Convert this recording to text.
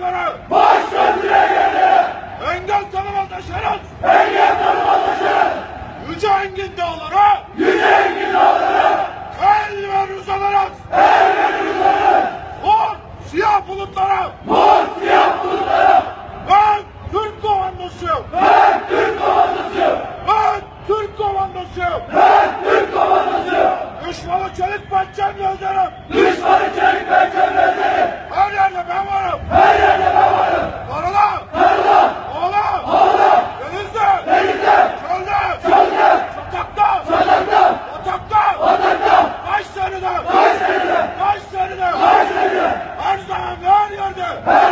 başkanlara! Başkan direğine! Engel tanımaz aşarız! Engel tanımaz aşarız! Yüce Engin dağlara! Yüce Engin dağlara! El ver uzanırız! El ver uzanırız! Mor siyah bulutlara! Mor siyah bulutlara! Ben Türk komandosuyum! Ben Türk komandosuyum! Ben Türk komandosuyum! Ben Türk komandosuyum! Düşmanı çelik parçam yollarım! Düşmanı है